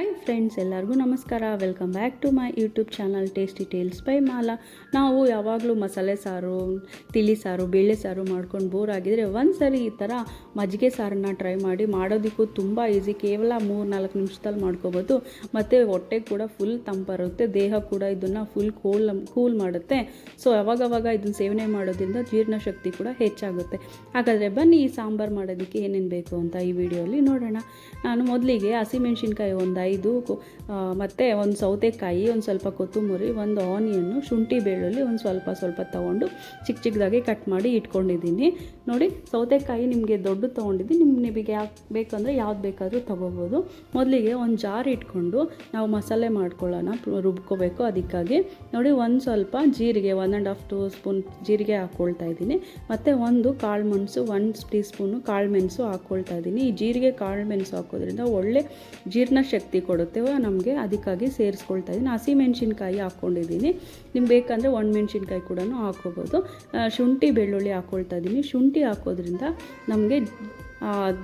Hi friends ಎಲ್ಲರಿಗೂ ನಮಸ್ಕಾರ. Welcome back to my YouTube channel tasty tales by Mala ನಾವು ಯಾವಾಗಲೂ ಮಸಾಲೆ ಸಾರು, ತಿಳಿ ಸಾರು, ಬೇಳೆ ಸಾರು ಮಾಡ್ಕೊಂಡು ಬೋರ್ ಆಗಿದರೆ ಒಂದು ಸರಿ ಈ ಥರ ಮಜ್ಜಿಗೆ ಸಾರನ್ನ ಟ್ರೈ ಮಾಡಿ ಮಾಡೋದಕ್ಕೂ ತುಂಬ ಈಸಿ ಕೇವಲ ಮೂರು ನಾಲ್ಕು ನಿಮಿಷದಲ್ಲಿ ಮಾಡ್ಕೋಬೋದು. ಮತ್ತು ಹೊಟ್ಟೆ ಕೂಡ ಫುಲ್ ತಂಪರುತ್ತೆ ದೇಹ ಕೂಡ ಇದನ್ನು ಫುಲ್ ಕೂಲ್ ಕೂಲ್ ಮಾಡುತ್ತೆ. ಸೊ ಅವಾಗವಾಗ ಇದನ್ನು ಸೇವನೆ ಮಾಡೋದ್ರಿಂದ ಜೀರ್ಣಶಕ್ತಿ ಕೂಡ ಹೆಚ್ಚಾಗುತ್ತೆ. ಹಾಗಾದರೆ ಬನ್ನಿ ಈ ಸಾಂಬಾರು ಮಾಡೋದಕ್ಕೆ ಏನೇನು ಬೇಕು ಅಂತ ಈ ವಿಡಿಯೋಲಿ ನೋಡೋಣ. ನಾನು ಮೊದಲಿಗೆ ಹಸಿಮೆಣ್ಸಿನ್ಕಾಯಿ ಒಂದು ಐದು ಮತ್ತು ಒಂದು ಸೌತೆಕಾಯಿ, ಒಂದು ಸ್ವಲ್ಪ ಕೊತ್ತಂಬರಿ, ಒಂದು ಆನಿಯನ್ನು ಶುಂಠಿ ಬೆಳ್ಳುಳ್ಳಿ ಒಂದು ಸ್ವಲ್ಪ ಸ್ವಲ್ಪ ತೊಗೊಂಡು ಚಿಕ್ಕ ಚಿಕ್ಕದಾಗಿ ಕಟ್ ಮಾಡಿ ಇಟ್ಕೊಂಡಿದ್ದೀನಿ. ನೋಡಿ, ಸೌತೆಕಾಯಿ ನಿಮಗೆ ದೊಡ್ಡ ತೊಗೊಂಡಿದ್ದೀನಿ. ನಿಮ್ಗೆ ನಿಮಗೆ ಯಾಕೆ ಬೇಕಂದರೆ ಯಾವ್ದು ಬೇಕಾದರೂ ತೊಗೋಬೋದು. ಮೊದಲಿಗೆ ಒಂದು ಜಾರ್ ಇಟ್ಕೊಂಡು ನಾವು ಮಸಾಲೆ ಮಾಡ್ಕೊಳ್ಳೋಣ ರುಬ್ಕೋಬೇಕು ಅದಕ್ಕಾಗಿ. ನೋಡಿ, ಒಂದು ಸ್ವಲ್ಪ ಜೀರಿಗೆ one and half to spoon ಜೀರಿಗೆ ಹಾಕ್ಕೊಳ್ತಾ ಇದ್ದೀನಿ. ಮತ್ತು ಒಂದು ಕಾಳು ಮೆಣಸು ಒನ್ ಟೀ ಸ್ಪೂನು ಕಾಳು ಮೆಣಸು ಹಾಕ್ಕೊಳ್ತಾ ಇದ್ದೀನಿ. ಈ ಜೀರಿಗೆ, ಕಾಳು ಮೆಣಸು ಹಾಕೋದ್ರಿಂದ ಒಳ್ಳೆ ಜೀರ್ಣಶಕ್ತಿ ಕೊಡುತ್ತೆ ನಮಗೆ ಅದಕ್ಕಾಗಿ ಸೇರಿಸ್ಕೊಳ್ತಾ ಇದ್ದೀನಿ ಹಸಿ ಮೆಣಸಿನ್ಕಾಯಿ ಹಾಕ್ಕೊಂಡಿದ್ದೀನಿ. ನಿಮ್ಗೆ ಬೇಕಂದರೆ ಒಣಮೆಣ್ಸಿನ್ಕಾಯಿ ಕೂಡ ಹಾಕ್ಕೋಬೋದು. ಶುಂಠಿ ಬೆಳ್ಳುಳ್ಳಿ ಹಾಕ್ಕೊಳ್ತಾ ಇದ್ದೀನಿ ಶುಂಠಿ ಹಾಕೋದ್ರಿಂದ ನಮಗೆ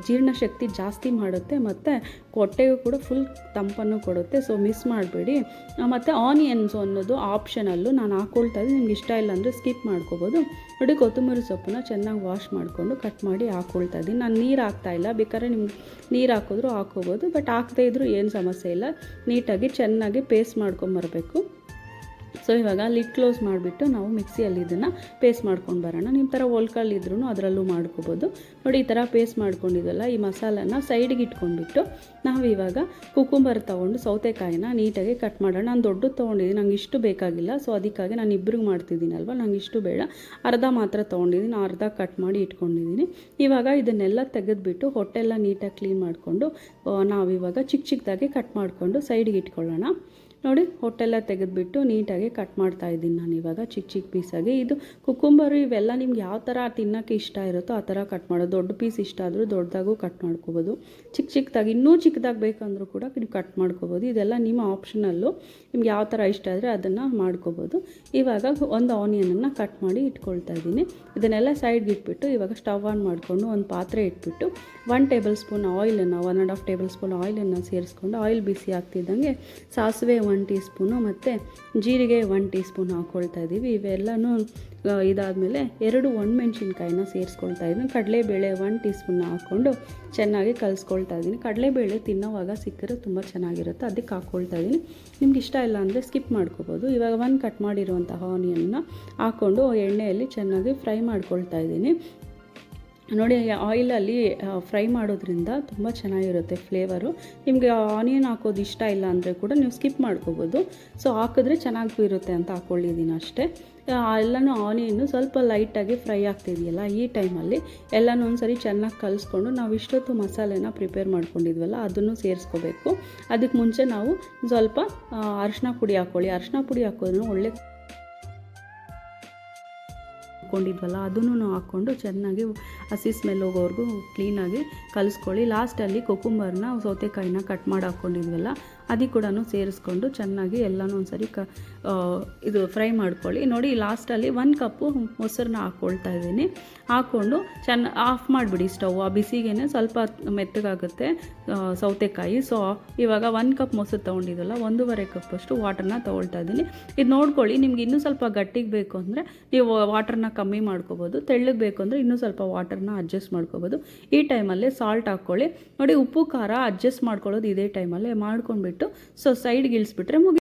ಜೀರ್ಣಶಕ್ತಿ ಜಾಸ್ತಿ ಮಾಡುತ್ತೆ ಮತ್ತು ಹೊಟ್ಟೆಗೂ ಕೂಡ ಫುಲ್ ತಂಪನ್ನು ಕೊಡುತ್ತೆ. ಸೊ ಮಿಸ್ ಮಾಡಬೇಡಿ. ಮತ್ತು ಆನಿಯನ್ಸ್ ಅನ್ನೋದು ಆಪ್ಷನಲ್ಲು ನಾನು ಹಾಕ್ಕೊಳ್ತಾ ಇದ್ದೀನಿ. ನಿಮ್ಗೆ ಇಷ್ಟ ಇಲ್ಲ ಅಂದರೆ ಸ್ಕಿಪ್ ಮಾಡ್ಕೋಬೋದು. ನೋಡಿ, ಕೊತ್ತಂಬರಿ ಸೊಪ್ಪನ್ನ ಚೆನ್ನಾಗಿ ವಾಶ್ ಮಾಡಿಕೊಂಡು ಕಟ್ ಮಾಡಿ ಹಾಕ್ಕೊಳ್ತಾ ಇದ್ದೀನಿ. ನಾನು ನೀರು ಹಾಕ್ತಾ ಇಲ್ಲ. ಬೇಕಾದ್ರೆ ನಿಮ್ಗೆ ನೀರು ಹಾಕಿದ್ರು ಹಾಕ್ಕೋಬೋದು. ಬಟ್ ಹಾಕದೇ ಇದ್ರೂ ಏನು ಸಮಸ್ಯೆ ಇಲ್ಲ. ನೀಟಾಗಿ ಚೆನ್ನಾಗಿ ಪೇಸ್ಟ್ ಮಾಡ್ಕೊಂಬರ್ಬೇಕು. ಸೊ ಇವಾಗ ಲಿಡ್ ಕ್ಲೋಸ್ ಮಾಡಿಬಿಟ್ಟು ನಾವು ಮಿಕ್ಸಿಯಲ್ಲಿ ಇದನ್ನು ಪೇಸ್ಟ್ ಮಾಡ್ಕೊಂಡು ಬರೋಣ. ನಿಮ್ಮ ಥರ ಒಲ್ಕಲ್ಲಿದ್ರೂ ಅದರಲ್ಲೂ ಮಾಡ್ಕೋಬೋದು. ನೋಡಿ ಈ ಥರ ಪೇಸ್ಟ್ ಮಾಡ್ಕೊಂಡಿದ್ದಲ್ಲ ಈ ಮಸಾಲನ ಸೈಡ್ಗೆ ಇಟ್ಕೊಂಡ್ಬಿಟ್ಟು ನಾವು ಇವಾಗ ಕುಕುಂಬರ್ ತೊಗೊಂಡು ಸೌತೆಕಾಯಿನ ನೀಟಾಗಿ ಕಟ್ ಮಾಡೋಣ. ನಾನು ದೊಡ್ಡದು ತೊಗೊಂಡಿದ್ದೀನಿ ನಂಗೆ ಇಷ್ಟು ಬೇಕಾಗಿಲ್ಲ. ಸೊ ಅದಕ್ಕಾಗಿ ನಾನು ಇಬ್ಬರಿಗೆ ಮಾಡ್ತಿದ್ದೀನಲ್ವ? ನಂಗೆ ಇಷ್ಟು ಬೇಡ. ಅರ್ಧ ಮಾತ್ರ ತೊಗೊಂಡಿದ್ದೀನಿ ಅರ್ಧ ಕಟ್ ಮಾಡಿ ಇಟ್ಕೊಂಡಿದ್ದೀನಿ ಇವಾಗ ಇದನ್ನೆಲ್ಲ ತೆಗೆದುಬಿಟ್ಟು ಹೊಟ್ಟೆಲ್ಲ ನೀಟಾಗಿ ಕ್ಲೀನ್ ಮಾಡಿಕೊಂಡು ನಾವಿವಾಗ ಚಿಕ್ಕ ಚಿಕ್ಕದಾಗಿ ಕಟ್ ಮಾಡಿಕೊಂಡು ಸೈಡ್ಗೆ ಇಟ್ಕೊಳ್ಳೋಣ. ನೋಡಿ, ಹೊಟ್ಟೆಲ್ಲ ತೆಗೆದುಬಿಟ್ಟು ನೀಟಾಗಿ ಕಟ್ ಮಾಡ್ತಾ ಇದ್ದೀನಿ ನಾನು ಇವಾಗ, ಚಿಕ್ಕ ಚಿಕ್ಕ ಪೀಸಾಗಿ ಇದು ಕುಕ್ಕುಂಬರು ಇವೆಲ್ಲ ನಿಮ್ಗೆ ಯಾವ ಥರ ತಿನ್ನೋಕ್ಕೆ ಇಷ್ಟ ಇರುತ್ತೋ ಆ ಥರ ಕಟ್ ಮಾಡೋದು. ದೊಡ್ಡ ಪೀಸ್ ಇಷ್ಟ ಆದರೂ ದೊಡ್ಡದಾಗೂ ಕಟ್ ಮಾಡ್ಕೋಬೋದು. ಚಿಕ್ಕ ಚಿಕ್ಕದಾಗಿ, ಇನ್ನೂ ಚಿಕ್ಕದಾಗಿ ಬೇಕಂದ್ರೂ ಕೂಡ ನೀವು ಕಟ್ ಮಾಡ್ಕೋಬೋದು. ಇದೆಲ್ಲ ನಿಮ್ಮ ಆಪ್ಷನಲ್ಲು ನಿಮ್ಗೆ ಯಾವ ಥರ ಇಷ್ಟ ಆದರೆ ಅದನ್ನು ಮಾಡ್ಕೋಬೋದು. ಇವಾಗ ಒಂದು ಆನಿಯನನ್ನು ಕಟ್ ಮಾಡಿ ಇಟ್ಕೊಳ್ತಾ ಇದ್ದೀನಿ. ಇದನ್ನೆಲ್ಲ ಸೈಡ್ಗೆ ಇಟ್ಬಿಟ್ಟು ಇವಾಗ ಸ್ಟವ್ ಆನ್ ಮಾಡಿಕೊಂಡು ಒಂದು ಪಾತ್ರೆ ಇಟ್ಬಿಟ್ಟು ಒನ್ ಟೇಬಲ್ ಸ್ಪೂನ್ ಆಯಿಲನ್ನು one and half table spoon ಆಯಿಲನ್ನು ಸೇರಿಸ್ಕೊಂಡು ಆಯಿಲ್ ಬಿಸಿ ಆಗ್ತಿದ್ದಂಗೆ ಸಾಸಿವೆ ಒನ್ ಟೀ ಸ್ಪೂನು ಮತ್ತು ಜೀರಿಗೆ ಒನ್ ಟೀ ಸ್ಪೂನ್ ಹಾಕ್ಕೊಳ್ತಾ ಇದ್ದೀವಿ. ಇವೆಲ್ಲನೂ ಇದಾದಮೇಲೆ ಎರಡು ಒಣಮೆಣ್ಸಿನ್ಕಾಯಿನ ಸೇರಿಸ್ಕೊಳ್ತಾ ಇದ್ದೀನಿ. ಕಡಲೆಬೇಳೆ ಒನ್ ಟೀ ಸ್ಪೂನ್ ಹಾಕ್ಕೊಂಡು ಚೆನ್ನಾಗಿ ಕಲಿಸ್ಕೊಳ್ತಾ ಇದ್ದೀನಿ. ಕಡಲೆಬೇಳೆ ತಿನ್ನೋವಾಗ ಸಿಕ್ಕರೆ ತುಂಬ ಚೆನ್ನಾಗಿರುತ್ತೆ. ಅದಕ್ಕೆ ಹಾಕ್ಕೊಳ್ತಾ ಇದ್ದೀನಿ. ನಿಮ್ಗೆ ಇಷ್ಟ ಇಲ್ಲ ಅಂದರೆ ಸ್ಕಿಪ್ ಮಾಡ್ಕೋಬೋದು. ಇವಾಗ ಒಂದು ಕಟ್ ಮಾಡಿರುವಂತಹ ಆನಿಯನ್ನ ಹಾಕ್ಕೊಂಡು ಎಣ್ಣೆಯಲ್ಲಿ ಚೆನ್ನಾಗಿ ಫ್ರೈ ಮಾಡ್ಕೊಳ್ತಾ ಇದ್ದೀನಿ. ನೋಡಿ ಆಯಿಲಲ್ಲಿ ಫ್ರೈ ಮಾಡೋದ್ರಿಂದ ತುಂಬ ಚೆನ್ನಾಗಿರುತ್ತೆ ಫ್ಲೇವರು. ನಿಮಗೆ ಆನಿಯನ್ ಹಾಕೋದು ಇಷ್ಟ ಇಲ್ಲ ಅಂದರೆ ಕೂಡ ನೀವು ಸ್ಕಿಪ್ ಮಾಡ್ಕೋಬೋದು. ಸೊ, ಹಾಕಿದ್ರೆ ಚೆನ್ನಾಗೂ ಇರುತ್ತೆ ಅಂತ ಹಾಕ್ಕೊಳ್ಳಿದ್ದೀನಿ ಅಷ್ಟೇ. ಎಲ್ಲನೂ ಆನಿಯನ್ನು ಸ್ವಲ್ಪ ಲೈಟಾಗಿ ಫ್ರೈ ಆಗ್ತಿದೆಯಲ್ಲ ಈ ಟೈಮಲ್ಲಿ, ಎಲ್ಲನೂ ಒಂದ್ಸರಿ ಚೆನ್ನಾಗಿ ಕಲಿಸ್ಕೊಂಡು ನಾವು ಇಷ್ಟೊತ್ತು ಮಸಾಲೆನ ಪ್ರಿಪೇರ್ ಮಾಡ್ಕೊಂಡಿದ್ವಲ್ಲ ಅದನ್ನು ಸೇರಿಸ್ಕೋಬೇಕು. ಅದಕ್ಕೆ ಮುಂಚೆ ನಾವು ಸ್ವಲ್ಪ ಅರಿಶಿನ ಪುಡಿ ಹಾಕ್ಕೊಳ್ಳಿ ಅರಿಶಿನ ಪುಡಿ ಹಾಕೋದ್ರೂ ಒಳ್ಳೆ ಹಾಕ್ಕೊಂಡಿದ್ವಲ್ಲ, ಅದನ್ನು ಹಾಕ್ಕೊಂಡು ಚೆನ್ನಾಗಿ ಹಸಿ ಸ್ಮೆಲ್ ಹೋಗೋವರೆಗೂ ಕ್ಲೀನಾಗಿ ಕಲಿಸ್ಕೊಳ್ಳಿ. ಲಾಸ್ಟಲ್ಲಿ ಕೊಕ್ಕುಂಬರ್ನ ಸೌತೆಕಾಯಿನ ಕಟ್ ಮಾಡಿ ಹಾಕ್ಕೊಂಡಿದ್ವಲ್ಲ ಅದಕ್ಕೆ ಕೂಡ ಸೇರಿಸ್ಕೊಂಡು ಚೆನ್ನಾಗಿ ಎಲ್ಲನೂ ಒಂದ್ಸರಿ ಕ ಇದು ಫ್ರೈ ಮಾಡ್ಕೊಳ್ಳಿ. ನೋಡಿ, ಲಾಸ್ಟಲ್ಲಿ ಒಂದು ಕಪ್ಪು ಮೊಸರನ್ನ ಹಾಕ್ಕೊಳ್ತಾ ಇದ್ದೀನಿ. ಹಾಕ್ಕೊಂಡು ಚೆನ್ನ ಆಫ್ ಮಾಡಿಬಿಡಿ ಸ್ಟವ್. ಆ ಬಿಸಿಗೇನೆ ಸ್ವಲ್ಪ ಮೆತ್ತಗಾಗುತ್ತೆ ಸೌತೆಕಾಯಿ. ಸೊ ಇವಾಗ ಒಂದು ಕಪ್ ಮೊಸರು ತೊಗೊಂಡಿದ್ದಲ್ಲ ಒಂದೂವರೆ ಕಪ್ಪಷ್ಟು ವಾಟರ್ನ ತೊಗೊಳ್ತಾ ಇದ್ದೀನಿ. ಇದು ನೋಡ್ಕೊಳ್ಳಿ, ನಿಮ್ಗೆ ಇನ್ನೂ ಸ್ವಲ್ಪ ಗಟ್ಟಿಗೆ ಬೇಕು ಅಂದರೆ ನೀವು ವಾಟರ್ನ ಕಮ್ಮಿ ಮಾಡ್ಕೋಬೋದು, ತೆಳ್ಳಗೆ ಬೇಕು ಅಂದರೆ ಇನ್ನೂ ಸ್ವಲ್ಪ ವಾಟರ್ನ ಅಡ್ಜಸ್ಟ್ ಮಾಡ್ಕೋಬೋದು. ಈ ಟೈಮಲ್ಲೇ ಸಾಲ್ಟ್ ಹಾಕ್ಕೊಳ್ಳಿ. ನೋಡಿ, ಉಪ್ಪು, ಖಾರ ಅಡ್ಜಸ್ಟ್ ಮಾಡ್ಕೊಳ್ಳೋದು ಇದೇ ಟೈಮಲ್ಲೇ ಮಾಡ್ಕೊಂಡ್ಬಿಟ್ಟು ಸೊ ಸೈಡ್ಗೆ ಇಳಿಸ್ಬಿಟ್ರೆ ಮುಗಿ